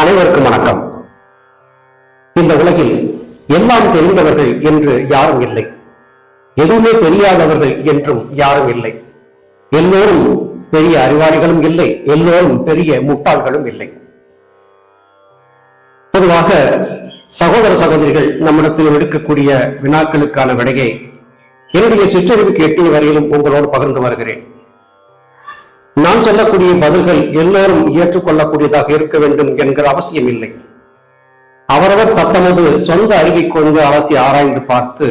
அனைவருக்கும் வணக்கம். இந்த உலகில் எல்லாம் தெரிந்தவர்கள் என்று யாரும் இல்லை. எதுவுமே தெரியாதவர்கள் என்றும் யாரும் இல்லை. எல்லோரும் பெரிய அறிவாளிகளும் இல்லை எல்லோரும் பெரிய முட்டாள்களும் இல்லை. பொதுவாக சகோதர சகோதரிகள் நம்மிடத்தில் எடுக்கக்கூடிய வினாக்களுக்கான விடையை என்னுடைய சிற்றறிவுக்கு எட்டிய வரையிலும் உங்களோடு பகிர்ந்து வருகிறேன். நான் சொல்லக்கூடிய பதில்கள் எல்லோரும் ஏற்றுக்கொள்ளக்கூடியதாக இருக்க வேண்டும் என்கிற அவசியம் இல்லை. அவரவர் தத்தமது சொந்த அறிவை கொண்டு அலசி ஆராய்ந்து பார்த்து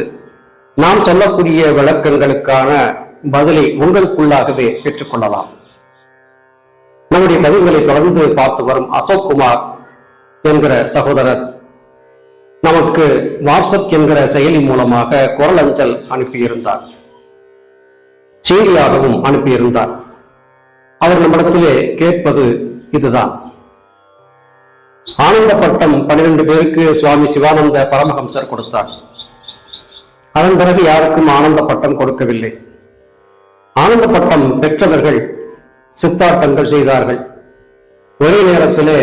நாம் சொல்லக்கூடிய விளக்கங்களுக்கான பதிலை உங்களுக்குள்ளாகவே பெற்றுக்கொள்ளலாம். நம்முடைய பதிவுகளை தொடர்ந்து பார்த்து வரும் அசோக் குமார் என்கிற சகோதரர் நமக்கு வாட்ஸ்அப் என்கிற செயலி மூலமாக குரல் அஞ்சல் அனுப்பியிருந்தார். செய்தியாகவும் அனுப்பியிருந்தார். அவர் நம்மிடத்திலே கேட்பது இதுதான். ஆனந்த பட்டம் பன்னிரண்டு பேருக்கு சுவாமி சிவானந்த பரமஹம்சர் கொடுத்தார். அதன் பிறகு யாருக்கும் ஆனந்த பட்டம் கொடுக்கவில்லை. ஆனந்த பட்டம் பெற்றவர்கள் சித்தார்த்தங்கள் செய்தார்கள். ஒரே நேரத்திலே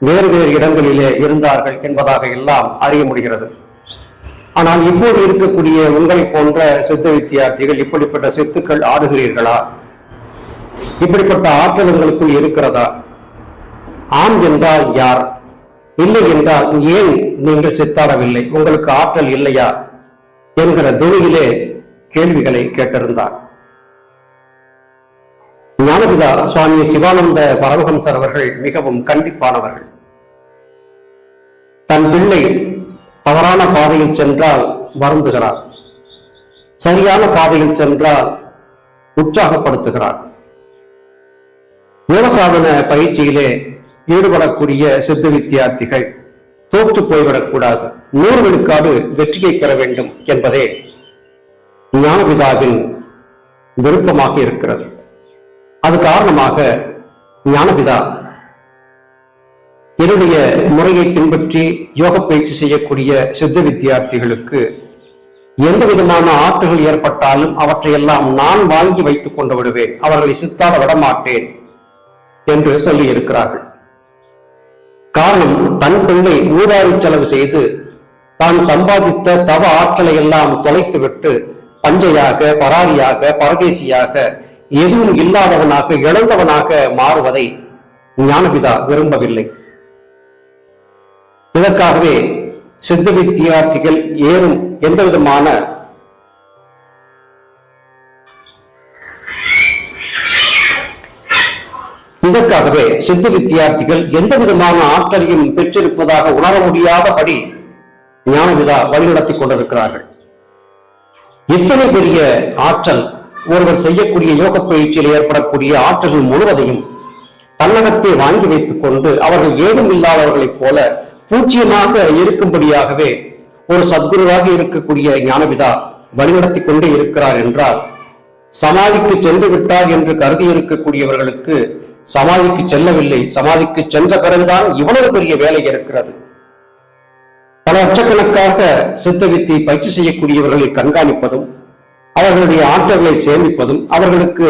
வேறு வேறு இடங்களிலே இருந்தார்கள் என்பதாக எல்லாம் அறிய முடிகிறது. ஆனால் இப்போது இருக்கக்கூடிய உங்களை போன்ற சித்த வித்தியார்த்திகள் இப்படிப்பட்ட சித்துக்கள் ஆடுகிறீர்களா? இப்படிப்பட்ட ஆற்றல் உங்களுக்குள் இருக்கிறதா? ஆம் என்றால் யார்? இல்லை என்றால் ஏன் நீங்கள் சித்தாடவில்லை? உங்களுக்கு ஆற்றல் இல்லையா? என்கிற துணியிலே கேள்விகளை கேட்டிருந்தார். ஞானபிதா சுவாமி சிவானந்த பரமஹம்சர் அவர்கள் மிகவும் கண்டிப்பானவர்கள். தன் பிள்ளை தவறான பாதையில் சென்றால் வருந்துகிறார். சரியான பாதையில் சென்றால் உற்சாகப்படுத்துகிறார். யோகசாதன பயிற்சியிலே ஈடுபடக்கூடிய சித்த வித்தியார்த்திகள் தோற்று போய்விடக்கூடாது. நூறு விழுக்காடு வெற்றியை பெற வேண்டும் என்பதே ஞானபிதாவின் விருப்பமாக இருக்கிறது. அது காரணமாக ஞானபிதா என்னுடைய முறையை பின்பற்றி யோக பயிற்சி செய்யக்கூடிய சித்த வித்தியார்த்திகளுக்கு எந்த விதமான ஆற்றுகள் ஏற்பட்டாலும் அவற்றையெல்லாம் நான் வாங்கி வைத்துக் கொண்டு விடுவேன். அவர்களை சித்தாட விடமாட்டேன். என்று சொல்லி இருக்கிறார்கள் காரணம் தன் பிள்ளை ஊதாரி செலவு செய்து தான் சம்பாதித்த தவ ஆற்றலை எல்லாம் தொலைத்துவிட்டு பஞ்சையாக பராரியாக பரதேசியாக எதுவும் இல்லாதவனாக இழந்தவனாக மாறுவதை ஞானபிதா விரும்பவில்லை. இதற்காகவே சித்த வித்தியார்த்திகள் ஏறும் எந்த விதமான இதற்காகவே சித்து வித்தியார்த்திகள் எந்த விதமான ஆற்றலையும் பெற்றிருப்பதாக உணர முடியாதபடி ஞானவிதா வழிநடத்திக் கொண்டிருக்கிறார்கள். இத்தனை பெரிய ஆற்றல் ஒருவர் செய்யக்கூடிய யோக பயிற்சியில் ஏற்படக்கூடிய ஆற்றல் முழுவதையும் தன்னகத்தை வாங்கி வைத்துக் கொண்டு அவர்கள் ஏதும் இல்லாதவர்களைப் போல பூச்சியமாக இருக்கும்படியாகவே ஒரு சத்குருவாக இருக்கக்கூடிய ஞானவிதா வழிநடத்தி கொண்டே இருக்கிறார் என்றால் சமாதிக்கு சென்று விட்டார் என்று கருதி இருக்கக்கூடியவர்களுக்கு சமாதிக்கு செல்லவில்லை. சமாதிக்கு சென்ற பிறகுதான் இவ்வளவு பெரிய வேலை இருக்கிறது. பல லட்சக்கணக்காக சித்த வித்தை பயிற்சி செய்யக்கூடியவர்களை கண்காணிப்பதும் அவர்களுடைய ஆற்றல்களை சேமிப்பதும் அவர்களுக்கு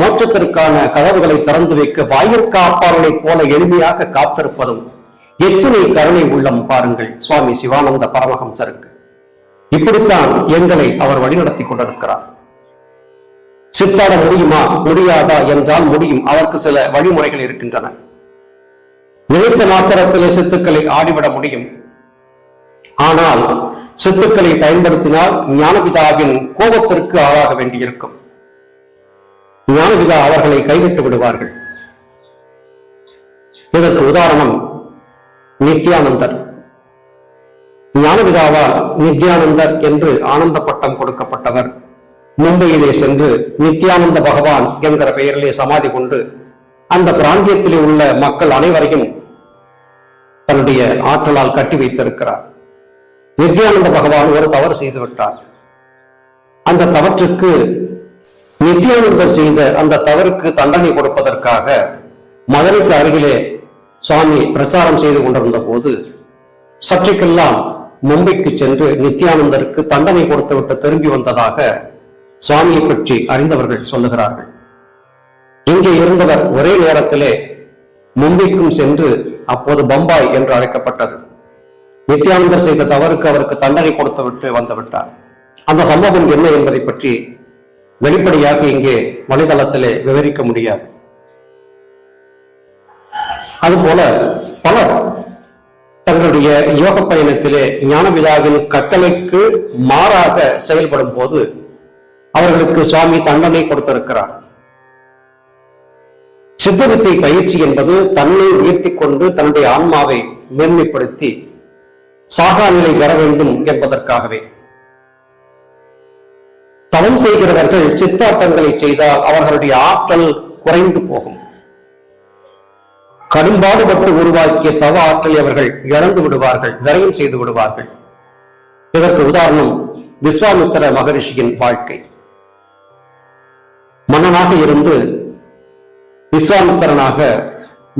மோட்சத்திற்கான கதவுகளை திறந்து வைக்க வாயிற்காப்பாளர்களைப் போல எளிமையாக காத்திருப்பதும் எத்தனை கருணை உள்ளம் பாருங்கள் சுவாமி சிவானந்த பரமஹம்சருக்கு. இப்படித்தான் எங்களை அவர் வழிநடத்தி கொண்டிருக்கிறார். சித்தாட முடியுமா? முடியாதா என்றால் முடியும். அதற்கு சில வழிமுறைகள் இருக்கின்றன. நினைத்த மாத்திரத்திலே சித்துக்களை ஆடிவிட முடியும். ஆனால் சித்துக்களை பயன்படுத்தினால் ஞானபிதாவின் கோபத்திற்கு ஆளாக வேண்டியிருக்கும். ஞானபிதா அவர்களை கைவிட்டு விடுவார்கள். இதற்கு உதாரணம் நித்யானந்தர். ஞானபிதாவால் நித்யானந்தர் என்று ஆனந்த பட்டம் கொடுக்கப்பட்டவர். மும்பையிலே சென்று நித்யானந்த பகவான் என்கிற பெயரிலே சமாதி கொண்டு அந்த பிராந்தியத்திலே உள்ள மக்கள் அனைவரையும் தன்னுடைய ஆற்றலால் கட்டி வைத்திருக்கிறார். நித்யானந்த பகவான் ஒரு தவறு செய்துவிட்டார். அந்த தவற்றுக்கு நித்யானந்தர் செய்த அந்த தவறுக்கு தண்டனை கொடுப்பதற்காக மதுரைக்கு அருகிலே சுவாமி பிரச்சாரம் செய்து கொண்டிருந்த போது சற்றுக்கெல்லாம் மும்பைக்கு சென்று நித்யானந்தருக்கு தண்டனை கொடுத்துவிட்டு திரும்பி வந்ததாக சுவாமியை பற்றி அறிந்தவர்கள் சொல்லுகிறார்கள். இங்கே இருந்தவர் ஒரே நேரத்திலே மும்பைக்கும் சென்று அப்போது பம்பாய் என்று அழைக்கப்பட்டது. நித்யானந்தர் செய்த தவறுக்கு அவருக்கு தண்டனை கொடுத்துவிட்டு வந்துவிட்டார் அந்த சம்பவம் என்ன என்பதை பற்றி வெளிப்படையாக இங்கே வலைதளத்திலே விவரிக்க முடியாது. அதுபோல பலர் தங்களுடைய யோக பயணத்திலே ஞானபிதாவின் கட்டளைக்கு மாறாக செயல்படும் போது அவர்களுக்கு சுவாமி தண்டனை கொடுத்திருக்கிறார். சித்தவித்தை பயிற்சி என்பது தன்னை உயர்த்திக் கொண்டு தன்னுடைய ஆன்மாவை மேன்மைப்படுத்தி சாகா நிலை பெற வேண்டும் என்பதற்காகவே. தவம் செய்கிறவர்கள் சித்தாட்டங்களை செய்தால் அவர்களுடைய ஆற்றல் குறைந்து போகும். கடும்பாடுபட்டு உருவாக்கிய தவ ஆற்றலை அவர்கள் இழந்து விடுவார்கள் விரயம் செய்து விடுவார்கள். இதற்கு உதாரணம் விஸ்வாமித்திர மகரிஷியின் வாழ்க்கை. மன்னனாக இருந்து விஸ்வாமித்திரனாக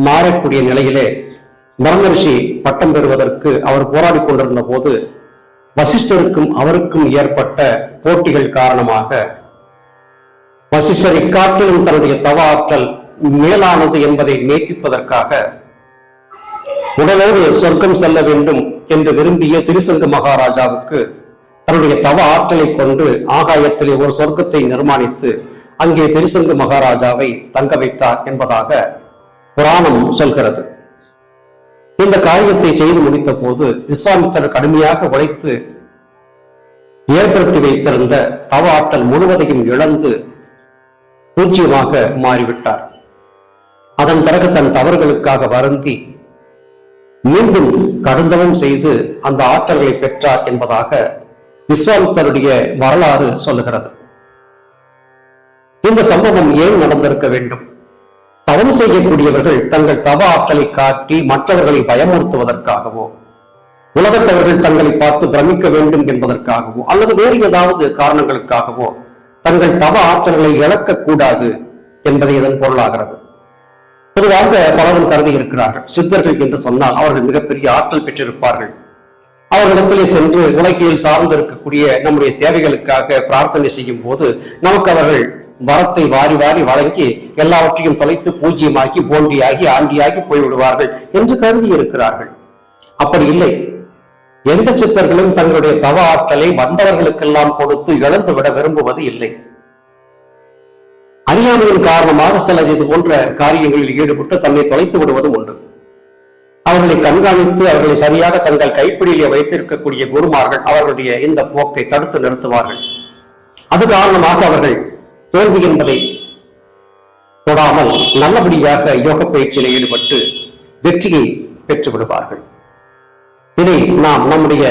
மாறக்கூடிய நிலையிலே மரமரிஷி பட்டம் பெறுவதற்கு அவர் போராடி கொண்டிருந்த போது வசிஷ்டருக்கும் அவருக்கும் ஏற்பட்ட போட்டிகள் காரணமாக வசிஷ்டர் இக்காட்டிலும் தன்னுடைய தவ ஆற்றல் மேலானது என்பதை மெய்ப்பிப்பதற்காக உடலோடு சொர்க்கம் செல்ல வேண்டும் என்று விரும்பிய திருசங்க மகாராஜாவுக்கு தன்னுடைய தவ ஆற்றலை கொண்டு ஆகாயத்திலே ஒரு சொர்க்கத்தை நிர்மாணித்து அங்கே திருசங்கு மகாராஜாவை தங்க வைத்தார் என்பதாக புராணம் சொல்கிறது. இந்த காரியத்தை செய்து முடித்த போது விஸ்வாமித்தர் கடுமையாக உழைத்து ஏற்படுத்தி வைத்திருந்த தவ ஆற்றல் முழுவதையும் இழந்து பூஜ்யமாக மாறிவிட்டார். அதன் பிறகு தன் தவறுகளுக்காக வருந்தி மீண்டும் கடுந்தவம் செய்து அந்த ஆற்றல்களை பெற்றார் என்பதாக விஸ்வாமித்தருடைய வரலாறு சொல்லுகிறது. இந்த சம்பவம் ஏன் நடந்திருக்க வேண்டும்? தவம் செய்யக்கூடியவர்கள் தங்கள் தவ ஆற்றலை காட்டி மற்றவர்களை பயமுறுத்துவதற்காகவோ உலகத்தவர்கள் தங்களை பார்த்து பிரமிக்க வேண்டும் என்பதற்காகவோ அல்லது வேறு ஏதாவது காரணங்களுக்காகவோ தங்கள் தவ ஆற்றல்களை இழக்கக்கூடாது என்பதை இதன் பொருளாகிறது. பொதுவாக பலரும் கருதி இருக்கிறார்கள் சித்தர்கள் என்று சொன்னால் அவர்கள் மிகப்பெரிய ஆற்றல் பெற்றிருப்பார்கள். அவர்களிடத்திலே சென்று உலகில் சார்ந்து இருக்கக்கூடிய நம்முடைய தேவைகளுக்காக பிரார்த்தனை செய்யும் போது நமக்கு அவர்கள் வரத்தை வாரி வாரி வழங்கி எல்லாவற்றையும் தொலைத்து பூஜ்யமாக்கி போண்டியாகி ஆண்டியாகி போய்விடுவார்கள் என்று கருதி இருக்கிறார்கள் அப்படி இல்லை. எந்த சித்தர்களும் தங்களுடைய தவ ஆற்றலை வந்தவர்களுக்கெல்லாம் கொடுத்து இழந்து விட விரும்புவது இல்லை. அறியாமையின் காரணமாக சிலர் இது போன்ற காரியங்களில் ஈடுபட்டு தன்னை தொலைத்து விடுவதும் உண்டு. அவர்களை கண்காணித்து அவர்களை சரியாக தங்கள் கைப்பிடியிலே வைத்திருக்கக்கூடிய குருமார்கள் அவர்களுடைய இந்த போக்கை தடுத்து நிறுத்துவார்கள். அது காரணமாக அவர்கள் தோல்வி என்பதை தொடாமல் நல்லபடியாக யோக பயிற்சியில் ஈடுபட்டு வெற்றியை பெற்று விடுவார்கள் இதை நாம் நம்முடைய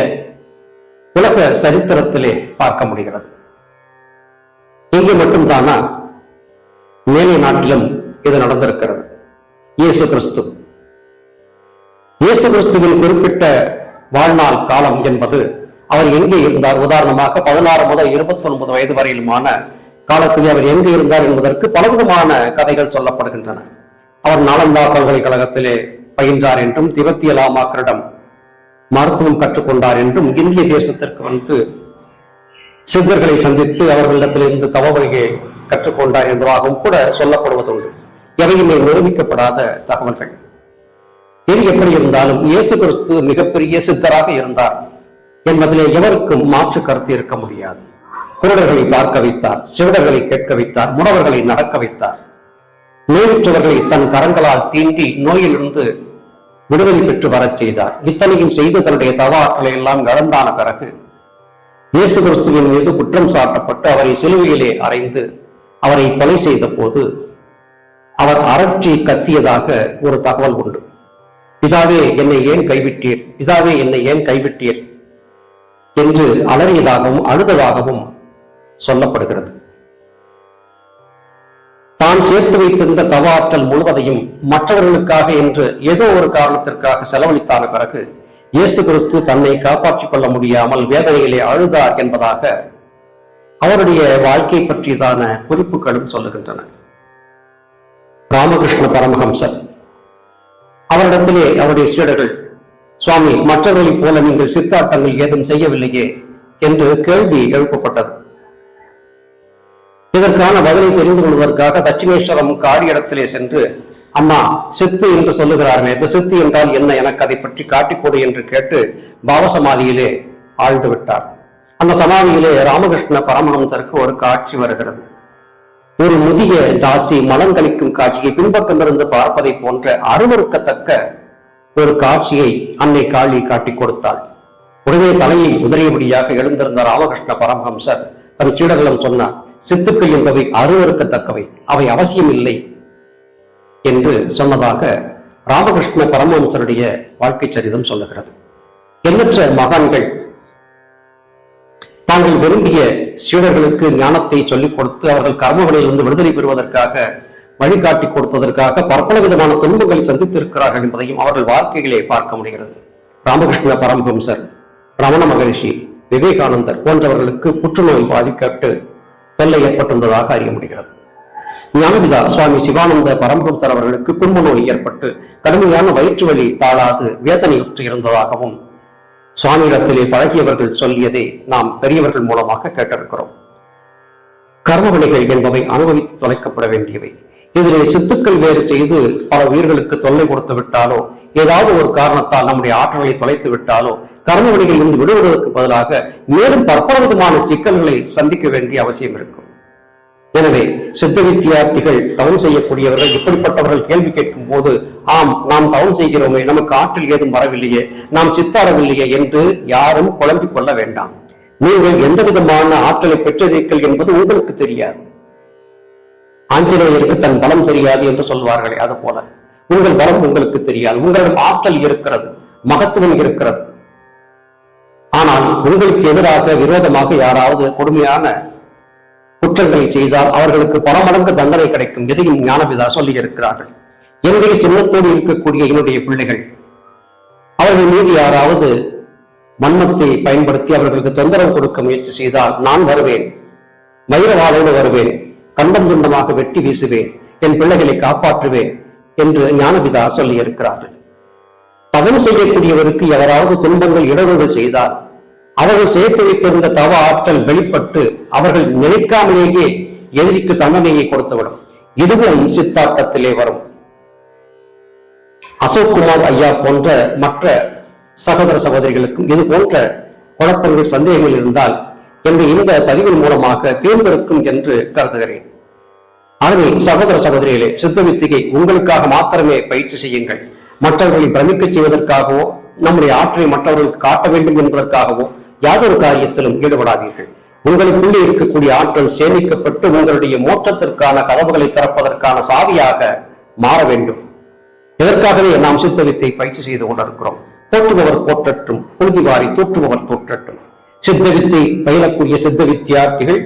உலக சரித்திரத்திலே பார்க்க முடிகிறது. இங்கே மட்டும்தானா? மேலை நாட்டிலும் இது நடந்திருக்கிறது. இயேசு கிறிஸ்து. இயேசு கிறிஸ்துவின் குறிப்பிட்ட வாழ்நாள் காலம் என்பது அவர் எங்கே இருந்தார்? உதாரணமாக பதினாறு முதல் இருபத்தி ஒன்பது வயது வரையிலுமான காலத்தில் அவர் எங்கு இருந்தார் என்பதற்கு பலவிதமான கதைகள் சொல்லப்படுகின்றன. அவர் நாலந்தா பல்கலைக்கழகத்திலே பயின்றார் என்றும் திபெத்திய லாமாக்களிடம் மருத்துவம் கற்றுக்கொண்டார் என்றும் இந்திய தேசத்திற்கு வந்து சித்தர்களை சந்தித்து அவர்களிடத்திலிருந்து தவ வழியை கற்றுக்கொண்டார் என்பதாகவும் கூட சொல்லப்படுவதுண்டு. எவையுமே நிரூபிக்கப்படாத தகவல்கள். இது எப்படி இருந்தாலும் இயேசு கிறிஸ்து மிகப்பெரிய சித்தராக இருந்தார் என்பதிலே எவருக்கும் மாற்று கருத்து இருக்க முடியாது. குருடர்களை பார்க்க வைத்தார் சிவடர்களை கேட்க வைத்தார் முடவர்களை நடக்க வைத்தார். நோயுற்றவர்களை தன் கரங்களால் தீண்டி நோயிலிருந்து விடுதலை பெற்று வரச் செய்தார். இத்தனையும் செய்து தன்னுடைய தவ ஆற்றலை எல்லாம் இழந்தான பிறகு இயேசு கிறிஸ்துவின் மீது குற்றம் சாட்டப்பட்டு அவரை சிலுவையிலே அறைந்து அவரை கொலை செய்த போது அவர் அரற்றி கத்தியதாக ஒரு தகவல் உண்டு. பிதாவே என்னை ஏன் கைவிட்டீர்? பிதாவே என்னை ஏன் கைவிட்டீர்? என்று அலறியதாகவும் அழுததாகவும் சொல்லப்படுகிறது. தான் சேர்த்து வைத்திருந்த தவ ஆற்றல் முழுவதையும் மற்றவர்களுக்காக என்று ஏதோ ஒரு காரணத்திற்காக செலவழித்தான பிறகு இயேசு கிறிஸ்து தன்னை காப்பாற்றிக் கொள்ள முடியாமல் வேதனையிலே அழுதார் என்பதாக அவருடைய வாழ்க்கை பற்றியதான குறிப்புகளும் சொல்லுகின்றன. ராமகிருஷ்ண பரமஹம்சர் அவரிடத்திலே அவருடைய சீடர்கள் சுவாமி மற்றவர்களைப் போல நீங்கள் சித்தார்த்தங்கள் ஏதும் செய்யவில்லையே என்று கேள்வி எழுப்பப்பட்டது. இதற்கான பதிலை தெரிந்து கொள்வதற்காக தட்சிணேஸ்வரம் காடி இடத்திலே சென்று அம்மா சித்து என்று சொல்லுகிறார்களே இந்த சித்து என்றால் என்ன? எனக்கு அதை பற்றி காட்டிக்கொடு என்று கேட்டு பாவசமாதியிலே ஆழ்ந்து விட்டார். அந்த சமாதியிலே ராமகிருஷ்ண பரமஹம்சருக்கு ஒரு காட்சி வருகிறது. ஒரு முதிய தாசி மலங்களிக்கும் காட்சியை பின்பக்கமிருந்து பார்ப்பதை போன்ற அருவறுக்கத்தக்க ஒரு காட்சியை அன்னை காளி காட்டிக் கொடுத்தாள். உடனே தலையை உதறியபடியாக எழுந்திருந்த ராமகிருஷ்ண பரமஹம்சர் தன் சீடர்களும் சொன்னார் சித்துக்கள் என்பவை அருவறுக்கத்தக்கவை அவை அவசியம் இல்லை என்று சொன்னதாக ராமகிருஷ்ண பரமஹம்சருடைய வாழ்க்கை சரிதம் சொல்லுகிறது. எண்ணற்ற மகான்கள் தாங்கள் விரும்பிய சீடர்களுக்கு ஞானத்தை சொல்லிக் கொடுத்து அவர்கள் கர்மங்களிலிருந்து விடுதலை பெறுவதற்காக வழிகாட்டி கொடுப்பதற்காக பற்பல விதமான துன்பங்களை சந்தித்திருக்கிறார்கள் என்பதையும் அவர்கள் வாழ்க்கைகளை பார்க்க முடிகிறது. ராமகிருஷ்ண பரமஹம்சர் ரமண மகரிஷி விவேகானந்தர் போன்றவர்களுக்கு புற்றுநோய் பாதிக்கப்பட்டு தொல்லை ஏற்பட்டிருந்ததாக அறிய முடிகிறது. ஞானபிதா சுவாமி சிவானந்த பரமஹம்சர் அவர்களுக்கு குடும்ப நோய் ஏற்பட்டு கடுமையான வயிற்று வலி தாளாது வேதனையுற்று இருந்ததாகவும் சுவாமியிடத்திலே பழகியவர்கள் சொல்லியதை நாம் பெரியவர்கள் மூலமாக கேட்டிருக்கிறோம். கர்மவினைகள் என்பவை அனுபவித்து தொலைக்கப்பட வேண்டியவை. இதிலே சித்துக்கள் வேறு செய்து பல உயிர்களுக்கு தொல்லை கொடுத்து விட்டாலோ ஏதாவது ஒரு காரணத்தால் நம்முடைய ஆற்றலை தொலைத்து விட்டாலோ கர்மவினைகளில் இருந்து விடுவதற்கு பதிலாக மேலும் பற்பல விதமான சிக்கல்களை சந்திக்க வேண்டிய அவசியம் இருக்கும். எனவே சித்த வித்தியார்த்திகள் தவம் செய்யக்கூடியவர்கள் இப்படிப்பட்டவர்கள் கேள்வி கேட்கும் போது ஆம் நாம் தவம் செய்கிறோமே நமக்கு ஆற்றல் ஏதும் வரவில்லையே நாம் சித்தாரவில்லையே என்று யாரும் குழம்பிக் கொள்ள வேண்டாம். நீங்கள் எந்த விதமான ஆற்றலை பெற்றிருக்கீர்கள் என்பது உங்களுக்கு தெரியாது. ஆஞ்சநேயருக்கு தன் பலம் தெரியாது என்று சொல்வார்களே அது போல உங்கள் பலம் உங்களுக்கு தெரியாது. உங்களிடம் ஆற்றல் இருக்கிறது மகத்துவம் இருக்கிறது. ஆனால் உங்களுக்கு எதிராக விரோதமாக யாராவது கொடுமையான குற்றங்களை செய்தால் அவர்களுக்கு பல மடங்கு தண்டனை கிடைக்கும் எதையும் ஞானபிதா சொல்லி இருக்கிறார்கள் என்னுடைய சின்னத்தோடு இருக்கக்கூடிய என்னுடைய பிள்ளைகள் அவர்கள் மீது யாராவது மன்மத்தை பயன்படுத்தி அவர்களுக்கு தொந்தரவு கொடுக்க முயற்சி செய்தால் நான் வருவேன். வைரவாளோடு வருவேன். கண்டம் துண்டமாக வெட்டி வீசுவேன். என் பிள்ளைகளை காப்பாற்றுவேன் என்று ஞானபிதா சொல்லி இருக்கிறார்கள் தவம் செய்யக்கூடியவருக்கு எவராவது துன்பங்கள் இடஒது செய்தால் அவர்கள் சேர்த்து வைத்திருந்த தவ ஆற்றல் வெளிப்பட்டு அவர்கள் நினைக்காமலேயே எதிரிக்கு தண்டனையை கொடுத்துவிடும். இதுவும் சித்தாட்டத்திலே வரும். அசோக் குமார் ஐயா போன்ற மற்ற சகோதர சகோதரிகளுக்கும் இது போன்ற குழப்பங்கள் சந்தேகங்கள் இருந்தால் என்று இந்த பதிவின் மூலமாக தேர்ந்தெடுக்கும் என்று கருதுகிறேன். ஆகவே சகோதர சகோதரிகளே சித்த வித்திகை உங்களுக்காக மாத்திரமே பயிற்சி செய்யுங்கள். மற்றவர்களை பிரமிக்க செய்வதற்காகவோ நம்முடைய ஆற்றலை மற்றவர்களுக்கு காட்ட வேண்டும் என்பதற்காகவோ யாதொரு காரியத்திலும் ஈடுபடாதீர்கள். உங்களுக்குள்ளே இருக்கக்கூடிய ஆற்றல் சேமிக்கப்பட்டு உங்களுடைய மோற்றத்திற்கான கதவுகளை திறப்பதற்கான சாவியாக மாற வேண்டும். இதற்காகவே நாம் சித்த வித்தை பயிற்சி செய்து கொண்டிருக்கிறோம். போற்றுபவர் போற்றட்டும் புழுதிவாரி தோற்றுபவர் தோற்றட்டும் சித்த வித்தை பயிலக்கூடிய சித்த வித்தியார்த்திகள்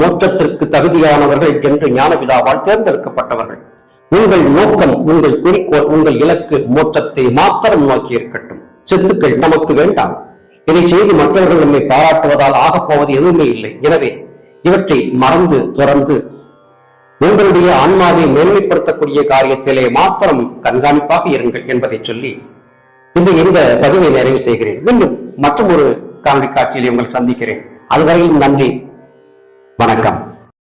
மோற்றத்திற்கு தகுதியானவர்கள் என்று ஞானபிதாவால் தேர்ந்தெடுக்கப்பட்டவர்கள். உங்கள் நோக்கம் உங்கள் குறிக்கோள் உங்கள் இலக்கு மோட்சத்தை மாத்திரம் நோக்கி இருக்கட்டும். சித்துக்கள் நமக்கு வேண்டாம். இதை செய்து மற்றவர்கள் நம்மை பாராட்டுவதால் ஆகப் போவது எதுவுமே இல்லை. எனவே இவற்றை மறந்து துறந்து உங்களுடைய ஆன்மாவை மேன்மைப்படுத்தக்கூடிய காரியத்திலே மாத்திரம் கண்காணிப்பாக இருங்கள் என்பதை சொல்லி இந்த இந்த பதிவை நிறைவு செய்கிறேன். மீண்டும் மற்றும் ஒரு காணொலி காட்சியிலே உங்களை சந்திக்கிறேன். அதுவரையில் நன்றி. வணக்கம்.